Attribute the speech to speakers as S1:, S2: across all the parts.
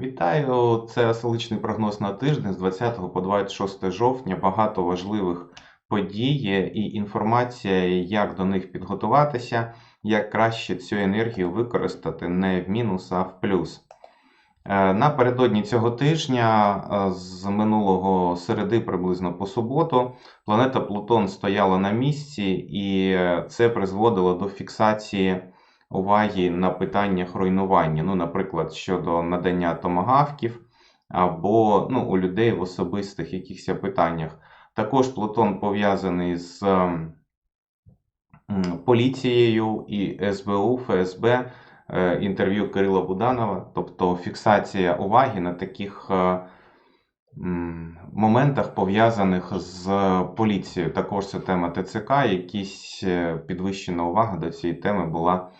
S1: Вітаю! Це столичний прогноз на тиждень з 20 по 26 жовтня. Багато важливих подій і інформація, як до них підготуватися, як краще цю енергію використати не в мінус, а в плюс. Е, Напередодні цього тижня, е, з минулого середи, приблизно по суботу, планета Плутон стояла на місці, і е, це призводило до фіксації уваги на питаннях руйнування. Ну, наприклад, щодо надання томагавків, або ну, у людей в особистих якихось питаннях. Також Плутон пов'язаний з поліцією і СБУ, ФСБ, е, інтерв'ю Кирила Буданова, тобто фіксація уваги на таких е, моментах, пов'язаних з поліцією. Також це тема ТЦК, якісь е, підвищена увага до цієї теми була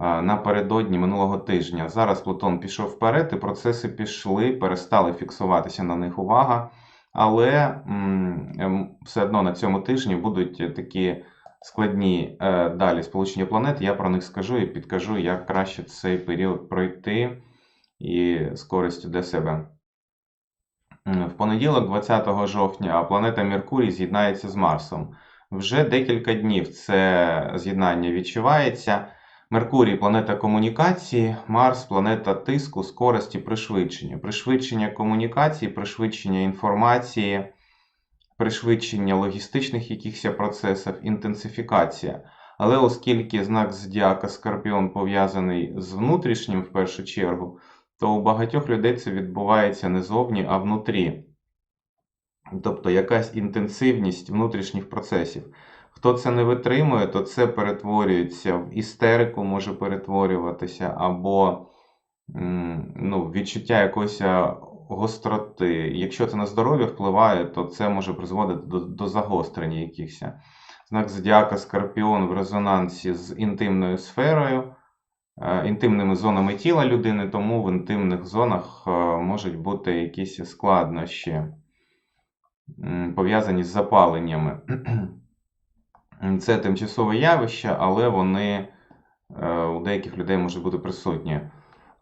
S1: напередодні минулого тижня. Зараз Плутон пішов вперед, і процеси пішли, перестали фіксуватися на них увага. Але все одно на цьому тижні будуть такі складні е, далі сполучення планет. Я про них скажу і підкажу, як краще цей період пройти і з користю для себе. В понеділок, 20 жовтня, планета Меркурій з'єднається з Марсом. Вже декілька днів це з'єднання відчувається. Меркурій планета комунікації, Марс планета тиску, скорості, пришвидшення. Пришвидшення комунікації, пришвидшення інформації, пришвидшення логістичних якихось процесів, інтенсифікація. Але оскільки знак зодіака Скорпіон пов'язаний з внутрішнім в першу чергу, то у багатьох людей це відбувається не зовні, а внутрі. Тобто якась інтенсивність внутрішніх процесів. Хто це не витримує, то це перетворюється в істерику, може перетворюватися, або ну, відчуття якоїсь гостроти. Якщо це на здоров'я впливає, то це може призводити до, до загострення якихось. Знак зодіака Скорпіон в резонансі з інтимною сферою, е, інтимними зонами тіла людини, тому в інтимних зонах е, можуть бути якісь складнощі, пов'язані з запаленнями. Це тимчасове явище, але вони е, у деяких людей можуть бути присутні.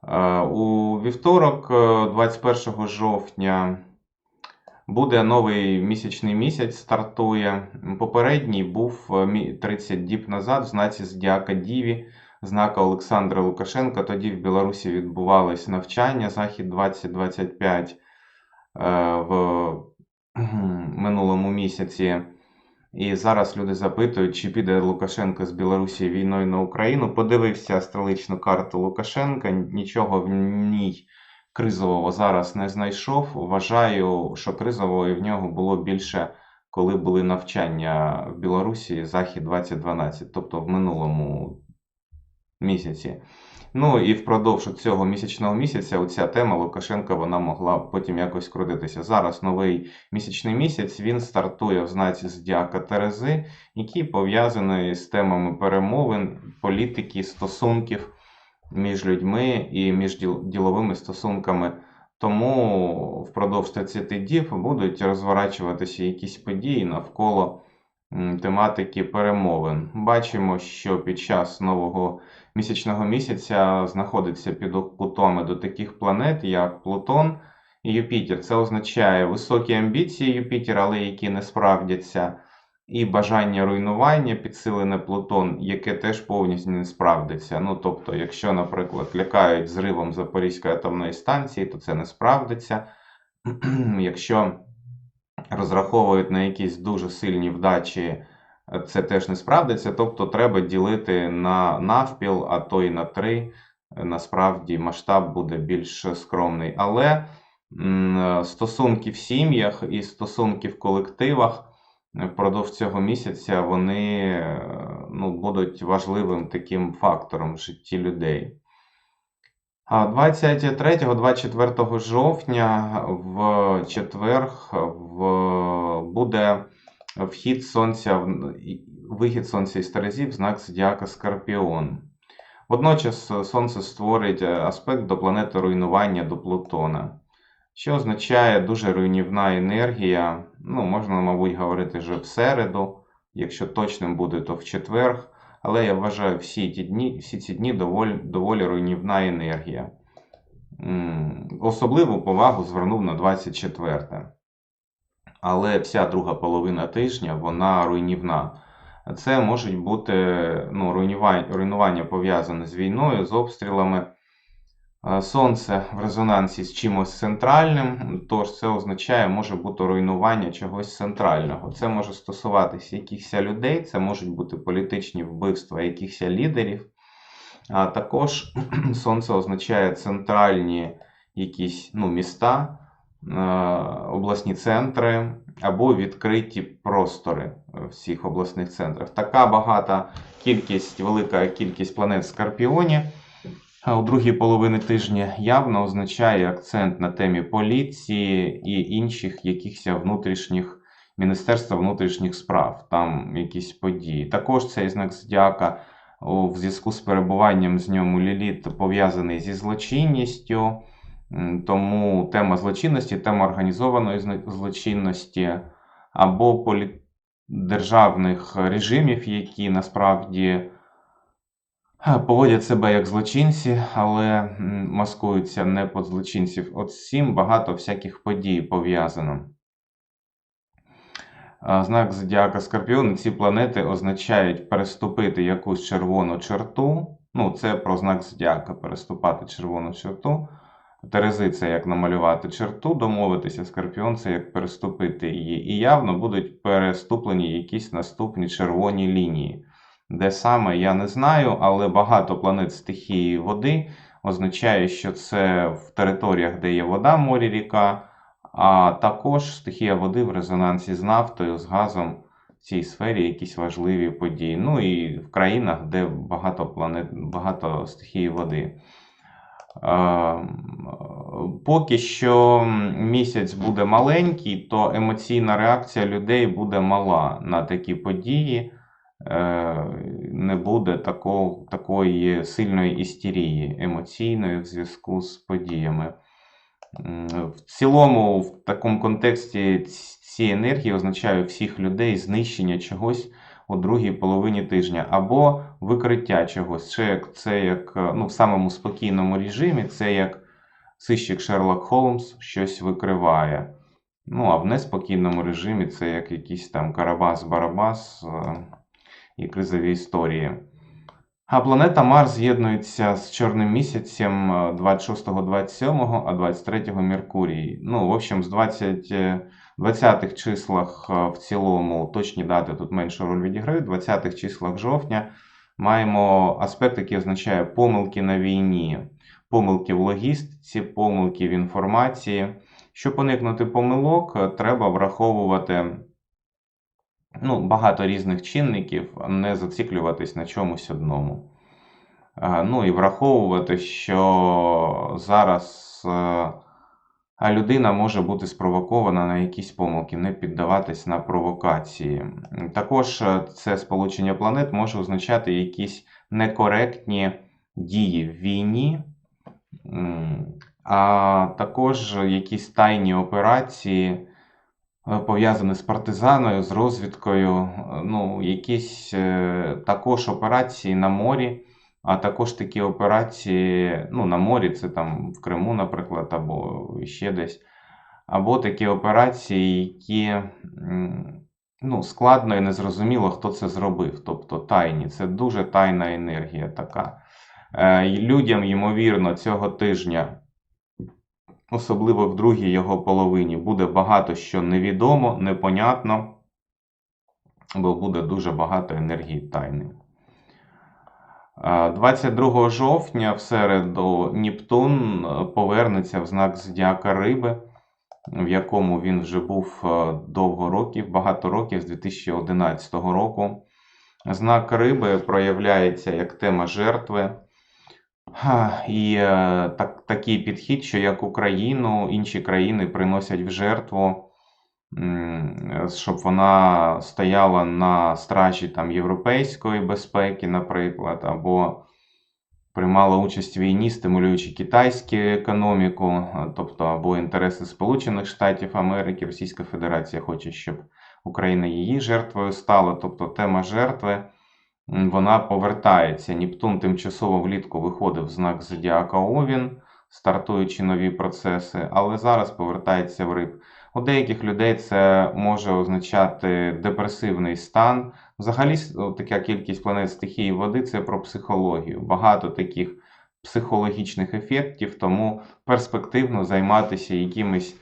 S1: Е, У вівторок, е, 21 жовтня, буде новий місячний місяць, стартує. Попередній був е, 30 діб назад в знаці Зодіака Діві, знака Олександра Лукашенка. Тоді в Білорусі відбувалось навчання Захід 2025 е, в минулому місяці. І зараз люди запитують, чи піде Лукашенко з Білорусі війною на Україну. Подивився астрологічну карту Лукашенка, нічого в ній кризового зараз не знайшов. Вважаю, що кризового в нього було більше, коли були навчання в Білорусі Захід 2012, тобто в минулому місяці. Ну і впродовж цього місячного місяця оця тема Лукашенка вона могла потім якось крутитися. Зараз новий місячний місяць він стартує в знаці Зодіака Терези, який пов'язаний з темами перемовин, політики, стосунків між людьми і між діловими стосунками. Тому впродовж 30 діб будуть розворачуватися якісь події навколо тематики перемовин. Бачимо, що під час нового місячного місяця знаходиться під кутами до таких планет, як Плутон і Юпітер. Це означає високі амбіції Юпітера, але які не справдяться, і бажання руйнування, підсилене Плутон, яке теж повністю не справдиться. Ну, тобто, якщо, наприклад, лякають зривом Запорізької атомної станції, то це не справдиться. Якщо розраховують на якісь дуже сильні вдачі, це теж не справдиться. Тобто треба ділити на навпіл, а то і на три. Насправді масштаб буде більш скромний. Але стосунки в сім'ях і стосунки в колективах впродовж цього місяця вони е, ну, будуть важливим таким фактором в житті людей. А 23-24 жовтня в четвер буде вхід сонця, вихід сонця із Терезів знак зодіака Скорпіон. Водночас сонце створить аспект до планети руйнування до Плутона, що означає дуже руйнівна енергія. Ну, можна, мабуть, говорити вже в середу, якщо точним буде, то в четвер. Але я вважаю, всі ті дні, всі ці дні доволі, доволі руйнівна енергія. Особливу повагу звернув на 24. Але вся друга половина тижня вона руйнівна. Це можуть бути ну, руйнування, руйнування пов'язане з війною, з обстрілами. Сонце в резонансі з чимось центральним, тож це означає, може бути руйнування чогось центрального. Це може стосуватися якихось людей, це можуть бути політичні вбивства якихось лідерів. А також сонце означає центральні якісь ну, міста, обласні центри або відкриті простори в всіх обласних центрах. Така багата кількість, велика кількість планет в Скорпіоні. У другій половині тижня явно означає акцент на темі поліції і інших якихось внутрішніх Міністерства внутрішніх справ, там якісь події. Також цей знак зодіака в зв'язку з перебуванням з ньому Ліліт пов'язаний зі злочинністю. Тому тема злочинності, тема організованої злочинності або полі... державних режимів, які насправді Поводять себе як злочинці, але маскуються не під злочинців. От з цим багато всяких подій пов'язано. Знак Зодіака Скорпіон, ці планети означають переступити якусь червону черту. Ну, це про знак Зодіака переступати червону черту. Терези це як намалювати черту, домовитися, Скорпіон це як переступити її. І явно будуть переступлені якісь наступні червоні лінії. Де саме я не знаю, але багато планет стихії води означає, що це в територіях, де є вода, море, ріка, а також стихія води в резонансі з нафтою, з газом в цій сфері якісь важливі події. Ну і в країнах, де багато планет, багато стихії води. Е, Поки що місяць буде маленький, то емоційна реакція людей буде мала на такі події. Е, Не буде такого, такої сильної істерії емоційної в зв'язку з подіями. В цілому, в такому контексті ці енергії означають всіх людей знищення чогось у другій половині тижня або викриття чогось. Це як, це як е, ну, в самому спокійному режимі, це як сищик Шерлок Холмс щось викриває. Ну, а в неспокійному режимі це як якийсь там Карабас-Барабас е, і кризові історії. А планета Марс з'єднується з Чорним місяцем е, 26-27, а 23 Меркурій. Ну, в общем, з 20, е, 20-х числах е, в цілому, точні дати тут меншу роль відіграють, 20-х числах жовтня маємо аспект, який означає помилки на війні, помилки в логістиці, помилки в інформації. Щоб уникнути помилок, е, треба враховувати ну, багато різних чинників, не зациклюватись на чомусь одному. Е, Ну і враховувати, що зараз е, людина може бути спровокована на якісь помилки, не піддаватись на провокації. Також е, це сполучення планет може означати якісь некоректні дії в війні, а також якісь тайні операції е, пов'язані з партизаною, з розвідкою, е, ну, якісь е, також операції на морі, а також такі операції, ну, на морі, це там в Криму, наприклад, або ще десь, або такі операції, які ну, складно і незрозуміло, хто це зробив. Тобто тайні. Це дуже тайна енергія така. Людям, ймовірно, цього тижня особливо в другій його половині, буде багато що невідомо, непонятно, бо буде дуже багато енергії тайни. Е, 22 жовтня в середу Нептун е, повернеться в знак Зодіака Риби, в якому він вже був е, довго років, багато років з 2011 року. Знак Риби проявляється як тема жертви. І е, так, такий підхід, що як Україну, інші країни приносять в жертву, щоб вона стояла на стражі там, європейської безпеки, наприклад, або приймала участь в війні, стимулюючи китайську економіку, е, тобто або інтереси Сполучених Штатів Америки, Російська Федерація хоче, щоб Україна її жертвою стала. Тобто тема жертви вона повертається. Нептун тимчасово влітку виходив в знак Зодіака Овін, стартуючи нові процеси, але зараз повертається в риб. У деяких людей це може означати депресивний стан. Взагалі, така кількість планет стихії води це про психологію. Багато таких психологічних ефектів, тому перспективно займатися якимись,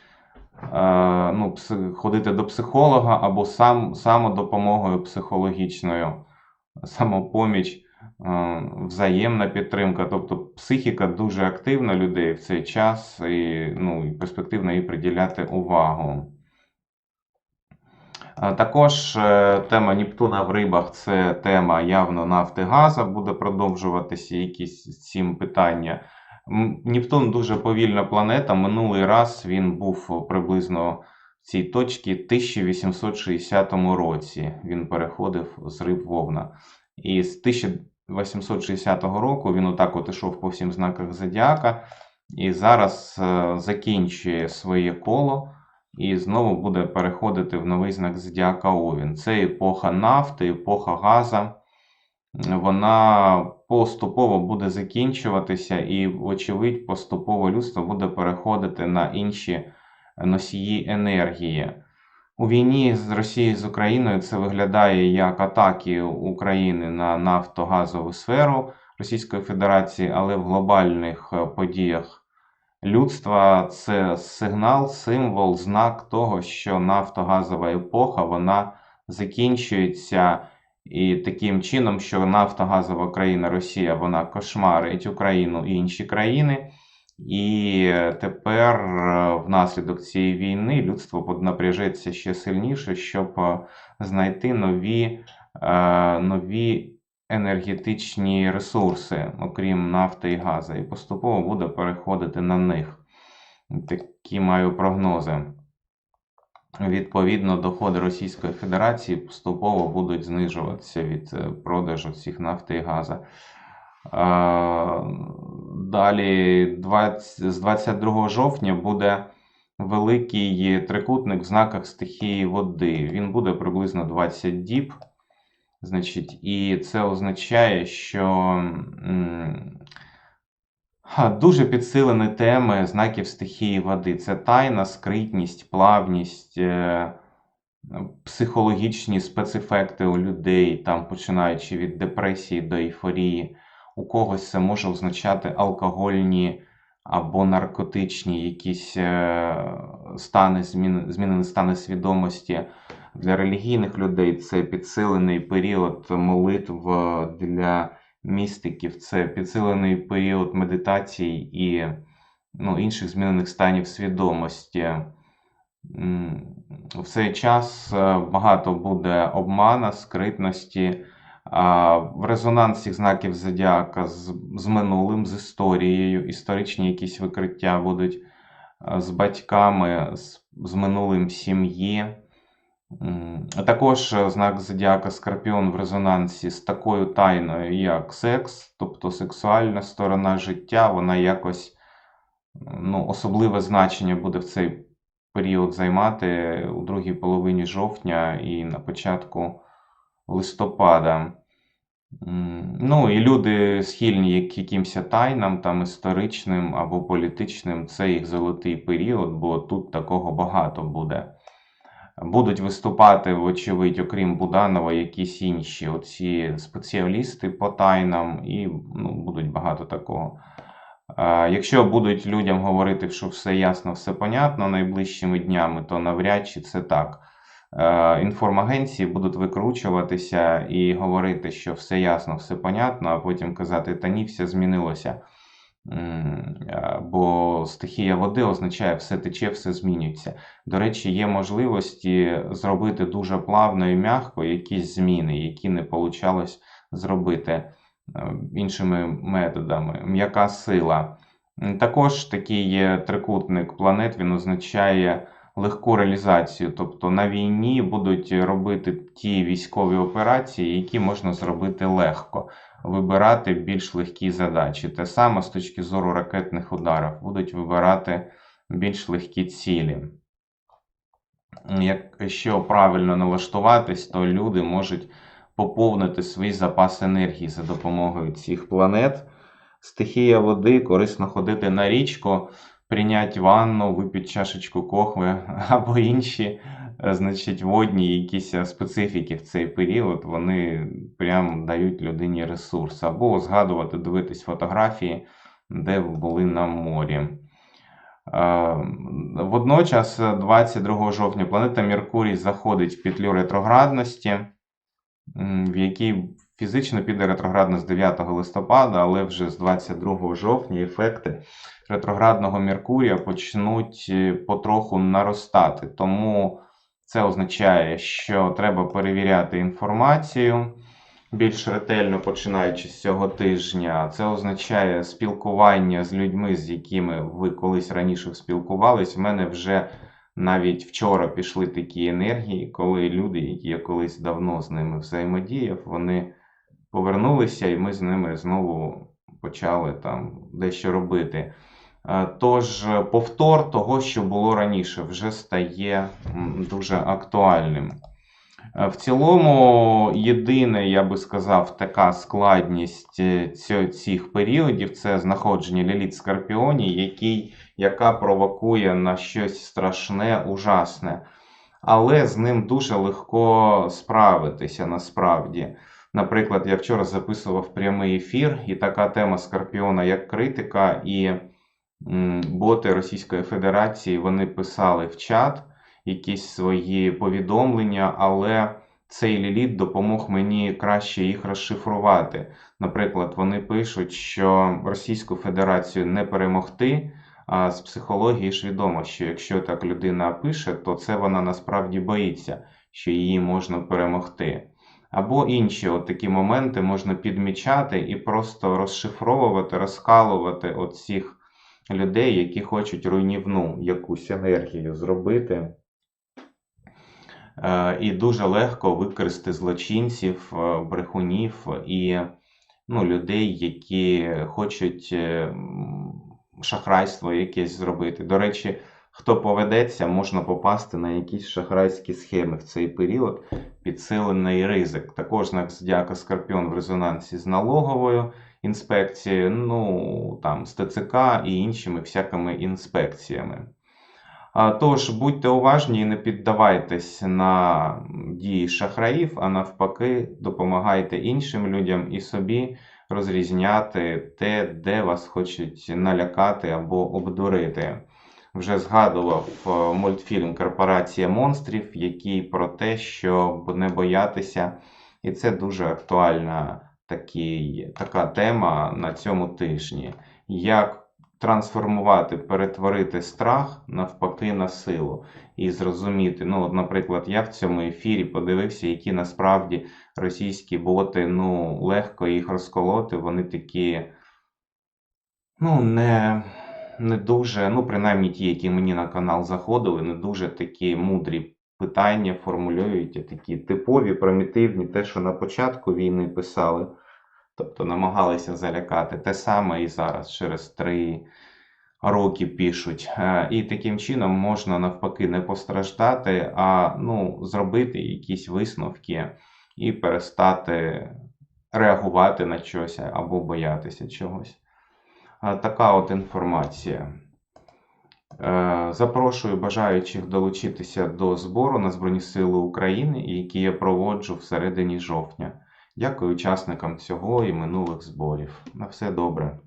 S1: е, ну, ходити до психолога або сам, самодопомогою психологічною, самопоміч, е, взаємна підтримка. Тобто психіка дуже активна людей в цей час, і, ну, перспективно їй приділяти увагу. Також е, тема Нептуна в рибах це тема явно нафти газа. Буде продовжуватися якісь цим питання. Нептун дуже повільна планета. Минулий раз він був приблизно цій точці в 1860 році. Він переходив з риб Вовна. І з 1860 року він отак от ішов по всім знаках Зодіака. І зараз е, закінчує своє коло і знову буде переходити в новий знак Зодіака Овін. Це епоха нафти, епоха газа. Вона поступово буде закінчуватися, і, вочевидь, поступово людство буде переходити на інші носії енергії. У війні з Росією з Україною це виглядає як атаки України на нафтогазову сферу Російської Федерації, але в глобальних е, подіях людства це сигнал, символ, знак того, що нафтогазова епоха вона закінчується. І таким чином, що нафтогазова країна Росія вона кошмарить Україну і інші країни. І тепер, е, внаслідок цієї війни, людство напряжеться ще сильніше, щоб е, знайти нові, е, нові енергетичні ресурси, окрім нафти і газу, і поступово буде переходити на них. Такі маю прогнози. Відповідно, доходи Російської Федерації поступово будуть знижуватися від продажу всіх нафти і газу. Далі, 20, з 22 жовтня буде великий трикутник в знаках стихії води. Він буде приблизно 20 діб. Значить, і це означає, що дуже підсилені теми знаків стихії води. Це тайна, скритність, плавність, е, психологічні спецефекти у людей, там починаючи від депресії до ейфорії. У когось це може означати алкогольні або наркотичні якісь е, стани, змінені стани свідомості. Для релігійних людей це підсилений період молитв е, для містиків, це підсилений період медитацій і ну, інших змінених станів свідомості. В цей час е, багато буде обмана, скритності, в резонансі знаків зодіака з, з минулим, з історією, історичні якісь викриття будуть з батьками, з, з минулим сім'ї. Також е, знак зодіака Скорпіон в резонансі з такою тайною, як секс, тобто сексуальна сторона життя, вона якось ну, особливе значення буде в цей період займати у другій половині жовтня і на початку листопада. Ну, і люди схильні як якимось тайнам, там історичним або політичним, це їх золотий період, бо тут такого багато буде. Будуть виступати, вочевидь, окрім Буданова, якісь інші оці спеціалісти по тайнам, і ну, будуть багато такого. Якщо будуть людям говорити, що все ясно, все понятно найближчими днями, то навряд чи це так. Е, Інформагенції будуть викручуватися і говорити, що все ясно, все понятно, а потім казати, та ні, все змінилося. Е, Бо стихія води означає все тече, все змінюється. До речі, є можливості зробити дуже плавно і м'яко якісь зміни, які не получалось зробити е, іншими методами. М'яка сила. Також такий є трикутник планет, він означає легку реалізацію. Тобто на війні будуть робити ті військові операції, які можна зробити легко, вибирати більш легкі задачі. Те саме з точки зору ракетних ударів, будуть вибирати більш легкі цілі. Якщо правильно налаштуватись, то люди можуть поповнити свій запас енергії за допомогою цих планет. стихія води, корисно ходити на річку, прийняти ванну, випити чашечку кохви або інші, е, значить, водні якісь е, специфіки в цей період, вони прям дають людині ресурс. Або згадувати, дивитись фотографії, де ви були на морі. Е, Водночас, е, 22 жовтня, планета Меркурій заходить в петлю ретроградності, в якій фізично піде ретроградно з 9 листопада, але вже з 22 жовтня ефекти ретроградного Меркурія почнуть е, потроху наростати. Тому це означає, що треба перевіряти інформацію більш ретельно починаючи з цього тижня. Це означає спілкування з людьми, з якими ви колись раніше спілкувались. В мене вже навіть вчора пішли такі енергії, коли люди, які я колись давно з ними взаємодіяв, вони повернулися, і ми з ними знову почали там дещо робити. Е, Тож повтор того, що було раніше, вже стає дуже актуальним. Е, В цілому, єдине, я би сказав, така складність е, цих періодів це знаходження Ліліт Скорпіоні, який, яка провокує на щось страшне, ужасне. Але з ним дуже легко справитися насправді. Наприклад, я вчора записував прямий ефір, і така тема Скорпіона як критика, і боти Російської Федерації вони писали в чат якісь свої повідомлення, але цей ліліт допомог мені краще їх розшифрувати. Наприклад, вони пишуть, що Російську Федерацію не перемогти. А з психології ж відомо, що якщо так людина пише, то це вона насправді боїться, що її можна перемогти. Або інші от такі моменти можна підмічати і просто розшифровувати, розкалувати от цих людей, які хочуть руйнівну якусь енергію зробити. Е, І дуже легко використати злочинців, е, брехунів і ну, людей, які хочуть е, шахрайство якесь зробити. До речі, хто поведеться, можна попасти на якісь шахрайські схеми в цей період, підсилений ризик. Також зодіака Скорпіон в резонансі з налоговою інспекцією, ну там з ТЦК і іншими всякими інспекціями. Тож будьте уважні і не піддавайтесь на дії шахраїв, а навпаки, допомагайте іншим людям і собі розрізняти те, де вас хочуть налякати або обдурити. Вже згадував е, мультфільм Корпорація монстрів, який про те, щоб не боятися, і це дуже актуальна такий, така тема на цьому тижні. Як трансформувати, перетворити страх навпаки на силу і зрозуміти. Ну, от, наприклад, я в цьому ефірі подивився, які насправді російські боти, ну, легко їх розколоти, вони такі, ну, не, не дуже, ну, принаймні ті, які мені на канал заходили, не дуже такі мудрі питання формулюють, такі типові, примітивні, те, що на початку війни писали. Тобто намагалися залякати. Те саме і зараз, через три роки пишуть. Е, І таким чином можна навпаки не постраждати, а ну, зробити якісь висновки і перестати реагувати на щось або боятися чогось. Така от інформація. Е, Запрошую бажаючих долучитися до збору на Збройні Сили України, які я проводжу в середині жовтня. Дякую учасникам цього і минулих зборів. На все добре.